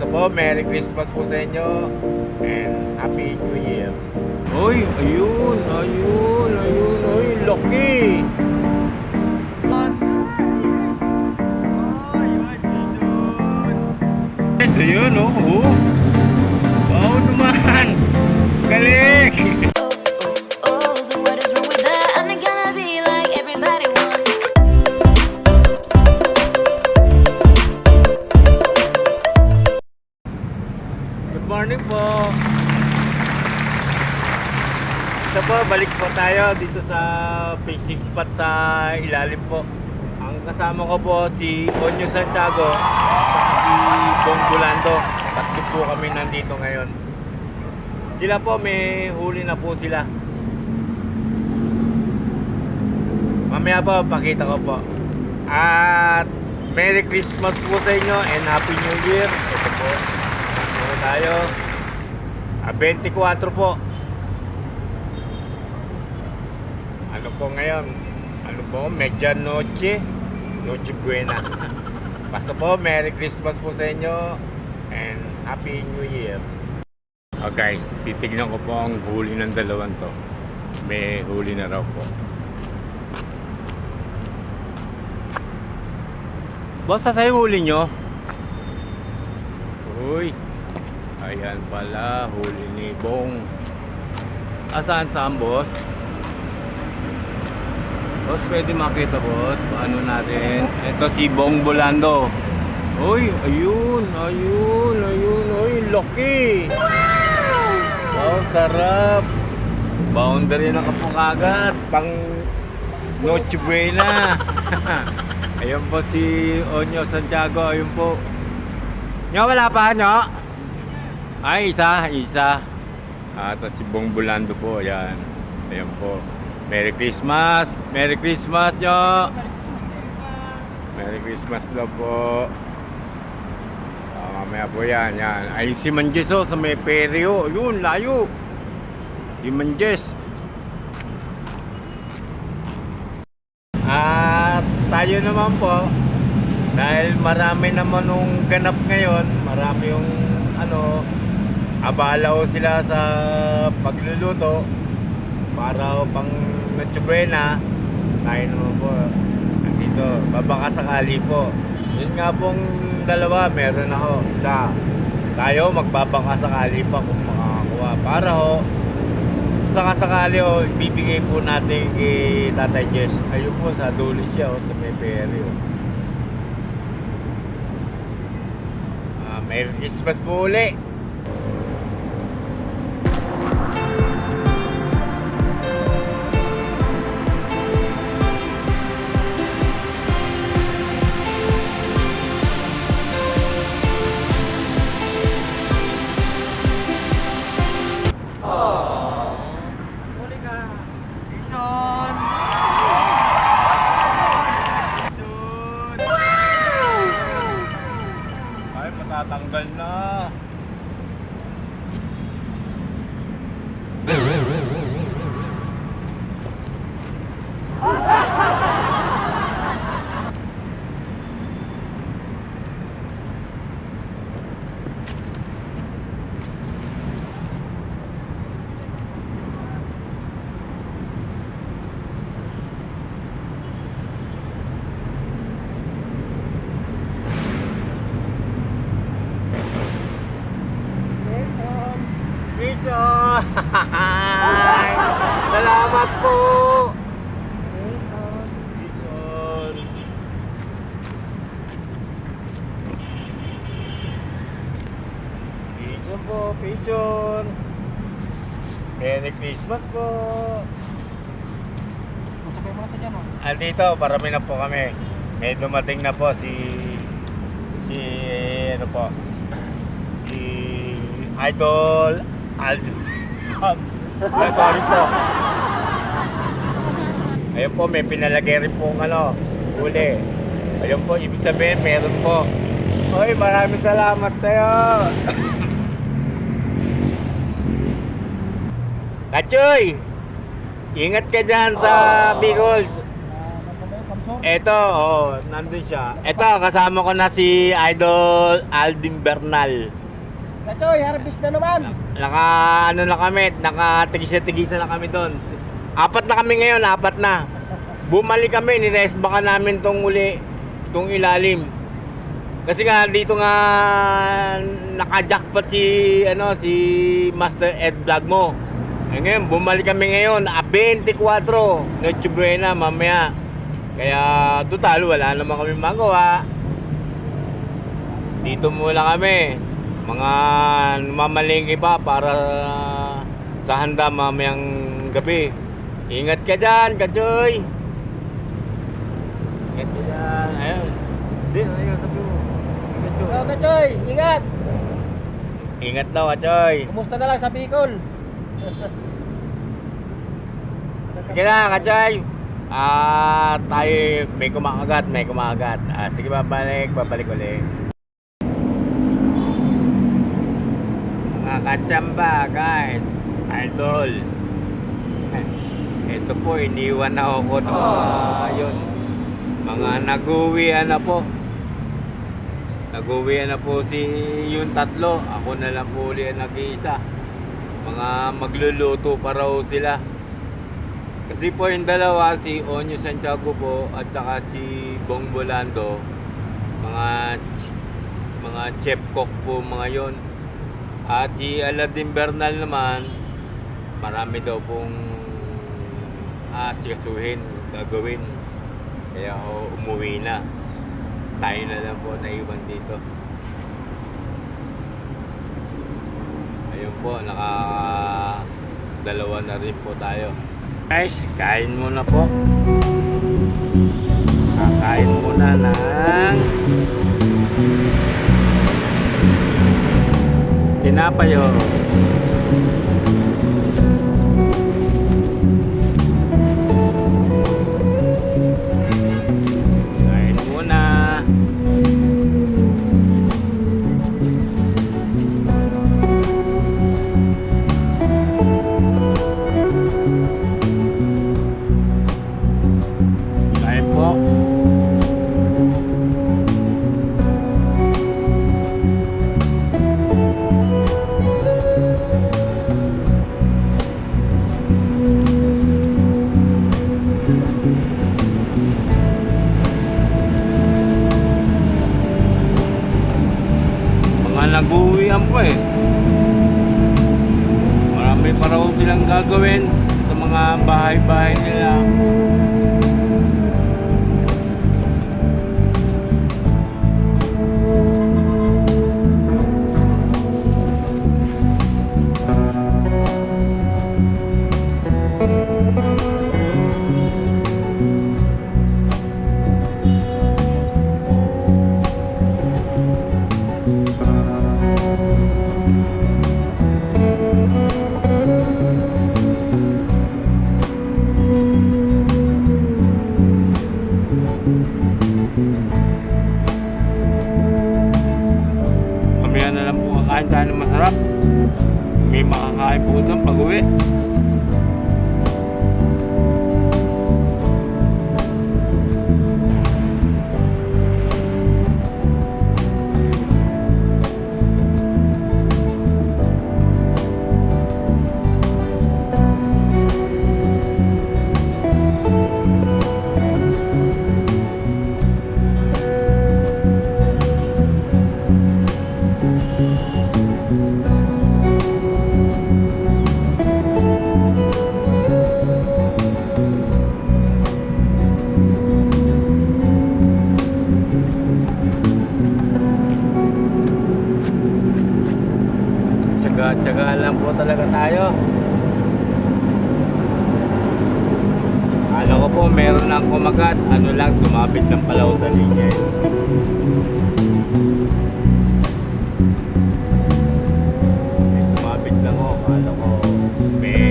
Basta po, Merry Christmas po sa inyo and Happy New Year. Uy, ayun, ayun, ayun, uy, laki! Yes, ayun, oh, oh. Wow naman! Galing! morning po. Ito po, balik po tayo dito sa fishing spot sa ilalim po. Ang kasama ko po si Onyo Santiago at si Bong Bulando. Tatlo po kami nandito ngayon. Sila po, may huli na po sila. Mamaya po, pakita ko po. At Merry Christmas po sa inyo and Happy New Year. Ito po. Tayo? Ah, 24 po. Ano po ngayon? Ano po? Medianoche. Noche Buena. Basta po, Merry Christmas po sa inyo and Happy New Year. Oh guys, titignan ko po ang huli ng dalawang to. May huli na raw po. Basta sa'yo huli nyo. Uy. Ayan pala, huli ni Bong. Asaan saan, boss? Boss, pwede makita, boss. Paano natin? Ito si Bong Bolando. Uy, ayun, ayun, ayun. Uy, laki. Wow, sarap. Boundary na kapukagat. Pang Noche Buena. ayun po si Onyo Santiago. Ayun po. Nyo, wala pa, nyo? Ay, isa, isa. Ah, tapos si Bong Bulando po, yan. Ayan po. Merry Christmas! Merry Christmas nyo! Merry Christmas daw po. Ah, mamaya po yan, yan. Ay, si Manjes oh, sa may peryo. Yun, layo. Si Manjes. At tayo naman po, dahil marami naman nung ganap ngayon, marami yung ano, abala o sila sa pagluluto para pang Noche Buena, tayo naman po nandito, babaka sakali po. Yun nga pong dalawa, meron ako, isa. Tayo magbabaka sakali pa kung makakakuha. Para ho, sakasakali ho, bibigay po natin kay Tatay Jess. Ayun po, sa dulo siya, oh, sa may peri. Oh. Ah, Merry Christmas po uli. Ay, matatanggal na. Jason! Salamat po! Jason! Pigeon po, pigeon! Merry Christmas po! Masakay mo na ito dyan, oh. Andito, parami na po kami. May dumating na po si si ano po si Idol Aldo. Ah, sorry po. Ayun po, may pinalagay rin po ano, huli. Ayun po, ibig sabihin, meron po. Hoy, maraming salamat sa'yo. Kachoy! Ingat ka dyan sa Bicol. Ah, mo? Eto, oh, nandun siya. Eto, kasama ko na si Idol Aldin Bernal. Kachoy, harvest na naman. Naka, ano na kami, naka-tigisa-tigisa na kami doon. Apat na kami ngayon, apat na. Bumalik kami, nires baka namin tong uli, tong ilalim. Kasi nga dito nga naka-jackpot si ano si Master Ed Vlog mo. Eh ngayon bumalik kami ngayon, a 24 Noche Buena mamaya. Kaya total wala naman kami magawa. Dito muna kami. Mga mamalingki pa para sa handa mamayang gabi. Ingat ka dyan, Kachoy. Ingat ka dyan. Ayun. Hindi, ayun, sabi mo. Ingat, Choy. Oh, ingat. Ingat daw, Kachoy. Kumusta na lang sa Bicol? Sige na, Kachoy. Ah, tayo may kumakagat, may kumakagat. Ah, sige, babalik, babalik ulit. Mga kachamba, guys. Idol. Ito po, iniwan na ako ng mga yun. Mga nag-uwian na po. Nag-uwian na po si yung tatlo. Ako na lang po ulit nag-iisa. Mga magluluto pa raw sila. Kasi po yung dalawa, si Onyo Santiago po at saka si Bong Bolando, mga mga chef cook po mga yon. At si Aladdin Bernal naman, marami daw pong asikasuhin, gagawin. Kaya ho, umuwi na. Tayo na lang po naiwan dito. Ayun po, naka dalawa na rin po tayo. Guys, kain muna po. Kakain muna ng tinapay 开心啊。Tsaga-tsaga lang po talaga tayo. Akala ko po meron lang kumagat. Ano lang, sumabit ng palaw sa linya. Sumabit lang ako. Akala ko may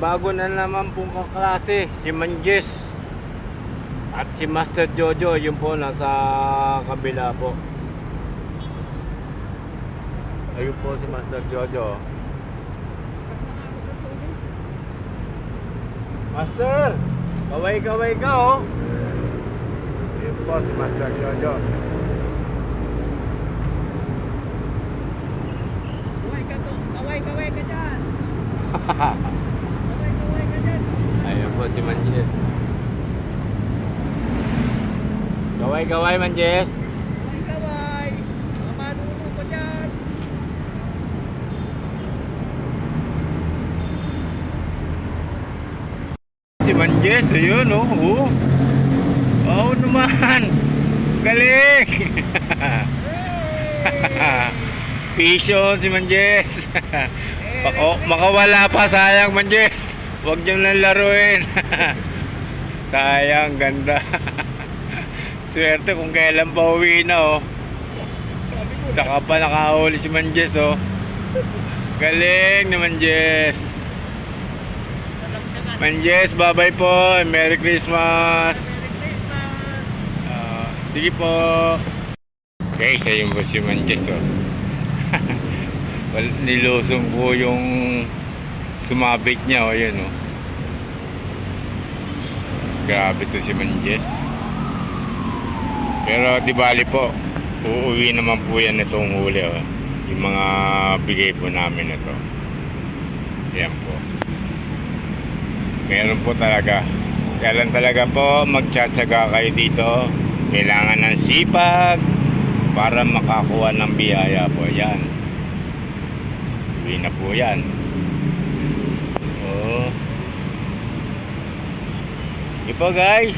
Panibago na naman pong kaklase, si Manjes at si Master Jojo, yun po nasa kabila po. Ayun po si Master Jojo. Master! Kaway-kaway ka oh! Ayun po si Master Jojo. Kaway ka to. Kaway, kaway ka dyan. Kaway, kaway ka dyan. Ayun po si Manjes. Kaway-kaway Manjes! Mga manuno ko dyan. Si Manjes, ayun oh. Oo, oh, naman. Galing. Pisyon si Manjes. Bako, makawala pa sayang Manjes. Huwag niyo nang laruin. sayang, ganda. Swerte kung kailan pa uwi na oh. Saka pa nakahuli si Manjes oh. Galing ni Manjes. Manjes, bye-bye po. Merry Christmas. Merry Christmas. Ah, sige po. Okay, yung boss yung Manjes, oh. Nilusong ko yung sumabit niya, oh, yun, oh. Grabe to si Manjes. Pero di bali po, uuwi naman po yan itong huli, oh. Yung mga bigay po namin ito. Yan po. Meron po talaga. Kaya lang talaga po, magtsatsaga kayo dito. Kailangan ng sipag para makakuha ng biyaya po. Yan. Uwi na po yan. Oo. Sige po guys.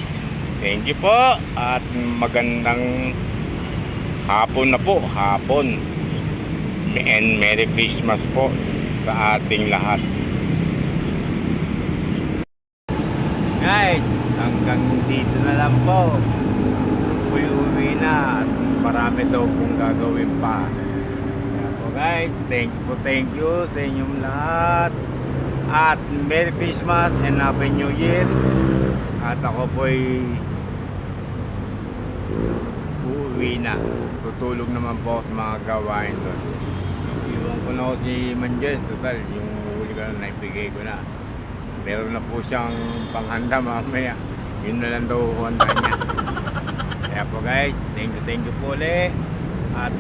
Thank you po. At magandang hapon na po. Hapon. And Merry Christmas po sa ating lahat. Guys, hanggang dito na lang po. Uwi-uwi na at marami daw pong gagawin pa. Kaya po guys, thank you po, thank you sa inyong lahat. At Merry Christmas and Happy New Year. At ako po'y uuwi na. Tutulog naman po sa mga gawain doon. Iwan ko na ako si Manjes, total, yung huli ko na naibigay ko na. Meron na po siyang panghanda mamaya. Yun na lang daw handa niya. Kaya po guys, thank you, thank you po ulit. At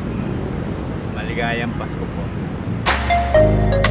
maligayang Pasko po.